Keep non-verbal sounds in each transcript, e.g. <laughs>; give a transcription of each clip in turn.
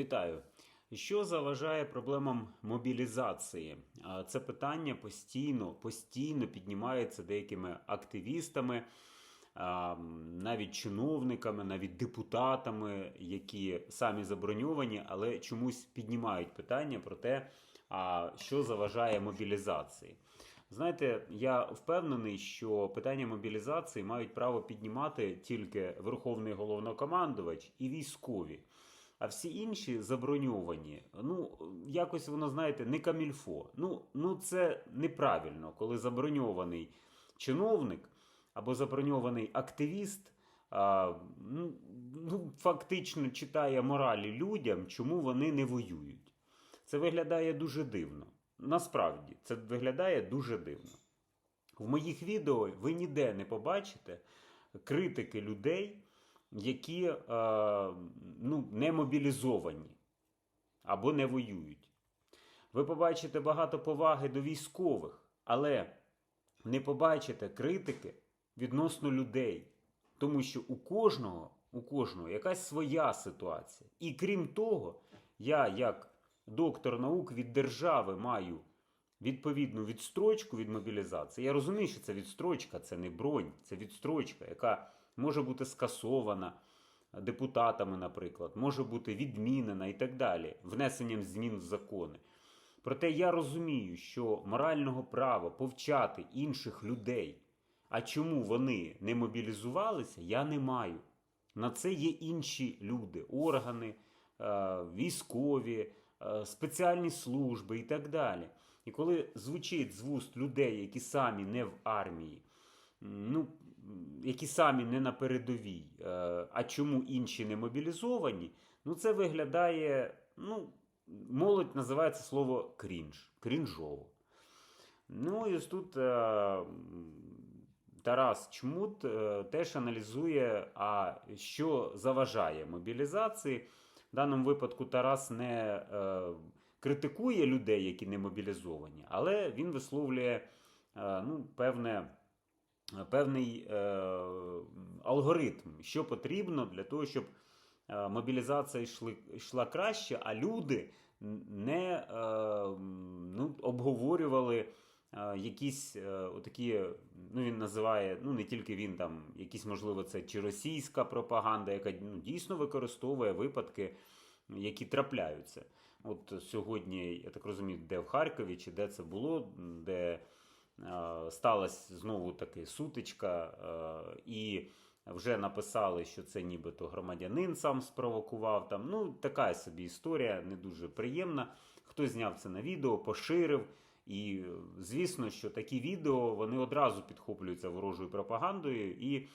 Вітаю. Що заважає проблемам мобілізації? Це питання постійно, постійно піднімається деякими активістами, навіть чиновниками, навіть депутатами, які самі заброньовані, але чомусь піднімають питання про те, що заважає мобілізації. Знаєте, я впевнений, що питання мобілізації мають право піднімати тільки Верховний головнокомандувач і військові. А всі інші заброньовані. Ну, якось воно, знаєте, не камільфо. Ну, ну це неправильно, коли заброньований чиновник або заброньований активіст. А, ну, ну, фактично читає моралі людям, чому вони не воюють. Це виглядає дуже дивно. Насправді, це виглядає дуже дивно. В моїх відео ви ніде не побачите критики людей, які е, ну, не мобілізовані або не воюють. Ви побачите багато поваги до військових, але не побачите критики відносно людей. Тому що у кожного, у кожного якась своя ситуація. І крім того, я, як доктор наук від держави, маю відповідну відстрочку від мобілізації. Я розумію, що це відстрочка, це не бронь, це відстрочка, яка може бути скасована депутатами, наприклад, може бути відмінена і так далі, внесенням змін в закони. Проте я розумію, що морального права повчати інших людей, а чому вони не мобілізувалися, я не маю. На це є інші люди, органи, е, військові, е, спеціальні служби і так далі. І коли звучить з вуст людей, які самі не в армії, які самі не на передовій, е, а чому інші не мобілізовані, ну це виглядає, ну, молодь називає це слово крінж, крінжово. Ну і ось тут е, Тарас Чмут е, теж аналізує, а що заважає мобілізації. В даному випадку Тарас не критикує людей, які не мобілізовані, але він висловлює ну, певне, певний е, алгоритм, що потрібно для того, щоб е, мобілізація йшла краще, а люди не е, ну, обговорювали. Якісь отакі, ну він називає, ну не тільки він там, якісь, можливо, це чи російська пропаганда, яка ну, дійсно використовує випадки, які трапляються. От сьогодні, я так розумію, де в Харкові, чи де це було, де сталася знову таки сутичка, е, і вже написали, що це нібито громадянин сам спровокував. Там, ну, така собі історія, не дуже приємна. Хтось зняв це на відео, поширив. І е, звісно, що такі відео вони одразу підхоплюються ворожою пропагандою, і е,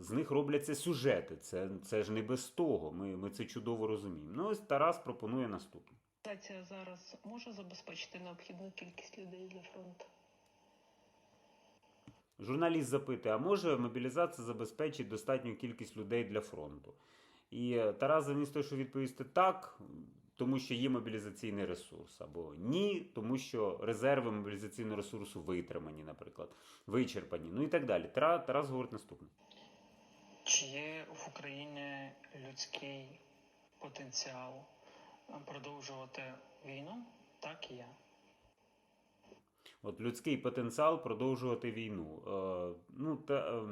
з них робляться сюжети. Це, це ж не без того. Ми, ми це чудово розуміємо. Ну, ось Тарас пропонує наступне. Зараз може забезпечити необхідну кількість людей для фронту? Журналіст запитує, а може мобілізація забезпечить достатню кількість людей для фронту? І е, Тарас замість того, що відповісти так, тому що є мобілізаційний ресурс, або ні, тому що резерви мобілізаційного ресурсу витримані, наприклад, вичерпані, ну і так далі. Тара- Тарас говорить наступне. Чи є в Україні людський потенціал продовжувати війну? Так і є. От людський потенціал продовжувати війну. Е, ну, та, е,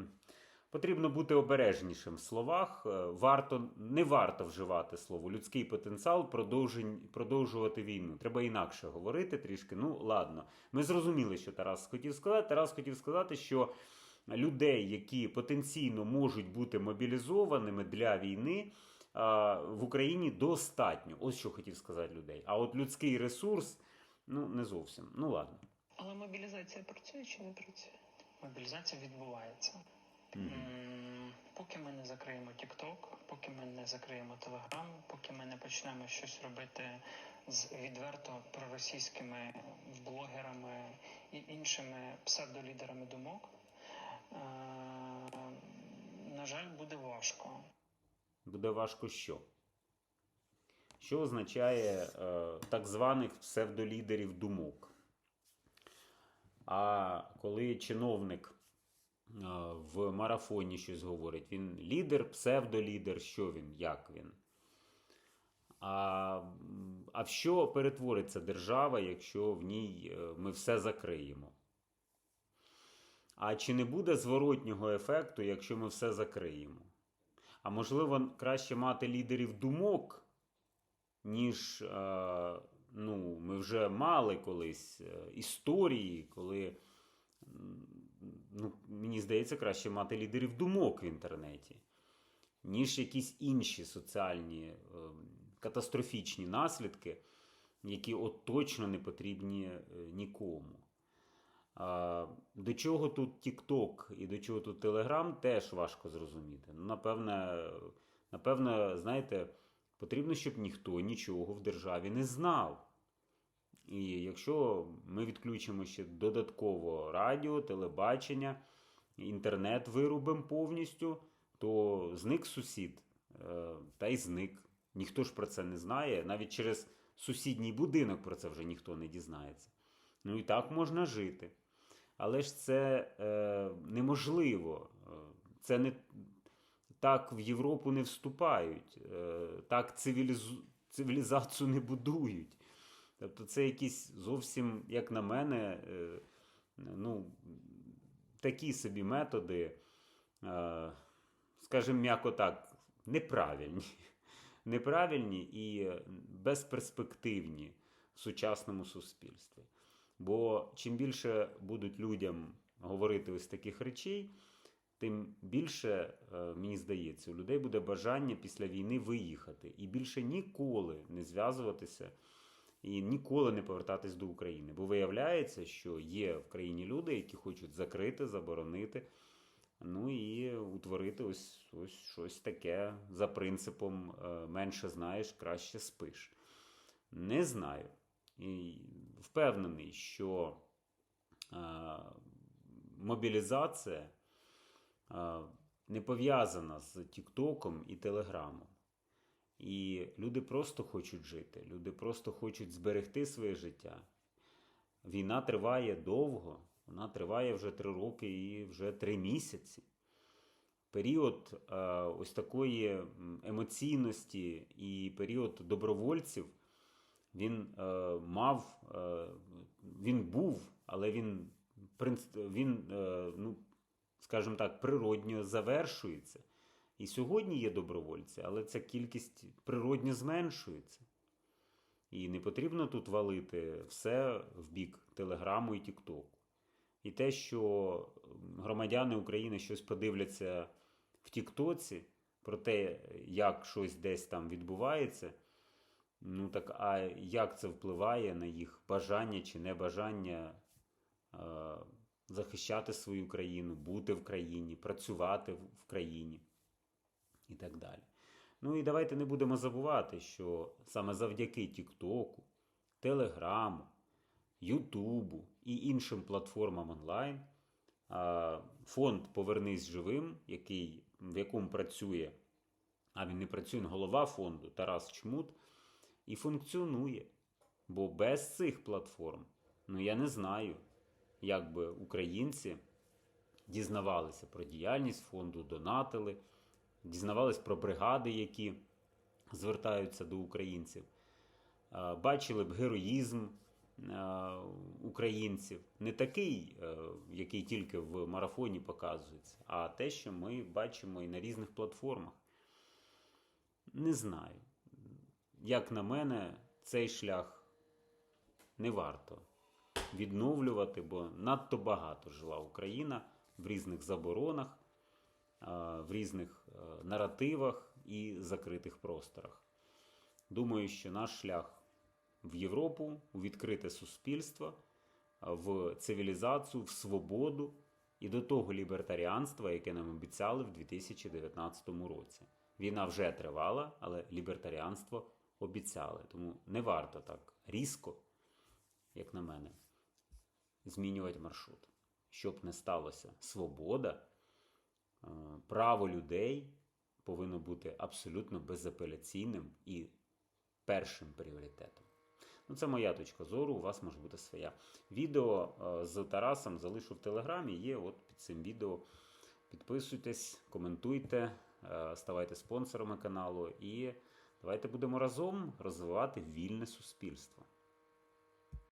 потрібно бути обережнішим в словах. Е, варто, не варто вживати слово людський потенціал продовжувати війну. Треба інакше говорити трішки. Ну, ладно. Ми зрозуміли, що Тарас хотів сказати. Тарас хотів сказати, що людей, які потенційно можуть бути мобілізованими для війни. В Україні достатньо. Ось що хотів сказати людей. А от людський ресурс, ну не зовсім. Ну ладно. Але мобілізація працює чи не працює? Мобілізація відбувається. М, Поки ми не закриємо TikTok, поки ми не закриємо Telegram, поки ми не почнемо щось робити з відверто проросійськими блогерами і іншими псевдолідерами думок, е, на жаль, буде важко. Буде важко що? Що означає е, так званих псевдолідерів думок? А коли чиновник в марафоні щось говорить, він лідер, псевдолідер, що він, як він? А, а в що перетвориться держава, якщо в ній е, ми все закриємо? А чи не буде зворотнього ефекту, якщо ми все закриємо? А можливо, краще мати лідерів думок, ніж е, ну, ми вже мали колись е, історії, коли, ну, мені здається, краще мати лідерів думок в інтернеті, ніж якісь інші соціальні е, катастрофічні наслідки, які от точно не потрібні е, нікому. До чого тут TikTok і до чого тут Telegram, теж важко зрозуміти. Ну, напевне, напевне, знаєте, потрібно, щоб ніхто нічого в державі не знав. І якщо ми відключимо ще додатково радіо, телебачення, інтернет вирубимо повністю, то зник сусід, е, та й зник. Ніхто ж про це не знає. Навіть через сусідній будинок про це вже ніхто не дізнається. Ну і так можна жити. Але ж це е, неможливо. Е, Це не так в Європу не вступають, е, так цивілізу, цивілізацію не будують. Тобто це якісь зовсім, як на мене, е, ну, такі собі методи, е, скажімо м'яко так, неправильні. <laughs> Неправильні і безперспективні в сучасному суспільстві. Бо чим більше будуть людям говорити ось таких речей, тим більше, е, мені здається, у людей буде бажання після війни виїхати і більше ніколи не зв'язуватися і ніколи не повертатись до України. Бо виявляється, що є в країні люди, які хочуть закрити, заборонити, ну і утворити ось, ось щось таке за принципом е, менше знаєш, краще спиш. Не знаю. І впевнений, що е, мобілізація е, не пов'язана з Тіктоком і Телеграмом. І люди просто хочуть жити, люди просто хочуть зберегти своє життя. Війна триває довго, вона триває вже три роки і вже три місяці. Період е, ось такої емоційності і період добровольців він е, мав, е, він був, але він, він ну, скажімо так, природньо завершується. І сьогодні є добровольці, але ця кількість природньо зменшується. І не потрібно тут валити все в бік Телеграму і Тіктоку. І те, що громадяни України щось подивляться в Тіктоці про те, як щось десь там відбувається, ну так а як це впливає на їх бажання чи небажання е, захищати свою країну, бути в країні, працювати в країні і так далі. Ну і давайте не будемо забувати, що саме завдяки Тіктоку, Телеграму, Ютубу і іншим платформам онлайн фонд Повернись живим, який, в якому працює, а він не працює, голова фонду Тарас Чмут, і функціонує. Бо без цих платформ, ну я не знаю, як би українці дізнавалися про діяльність фонду, донатили, дізнавались про бригади, які звертаються до українців, Е, бачили б героїзм е, українців, не такий, е, який тільки в марафоні показується, а те, що ми бачимо і на різних платформах. Не знаю. Як на мене, цей шлях не варто відновлювати, бо надто багато жила Україна в різних заборонах, в різних е, наративах і закритих просторах. Думаю, що наш шлях в Європу, у відкрите суспільство, в цивілізацію, в свободу і до того лібертаріанства, яке нам обіцяли в 2019 році. Війна вже тривала, але лібертаріанство обіцяли. Тому не варто так різко, як на мене, змінювати маршрут. Щоб не сталося, свобода, е, право людей повинно бути абсолютно безапеляційним і першим пріоритетом. Ну, це моя точка зору, у вас може бути своя. Відео е, з Тарасом залишу в Телеграмі, є от під цим відео. Підписуйтесь, коментуйте, е, ставайте спонсорами каналу і Давайте будемо разом розвивати вільне суспільство.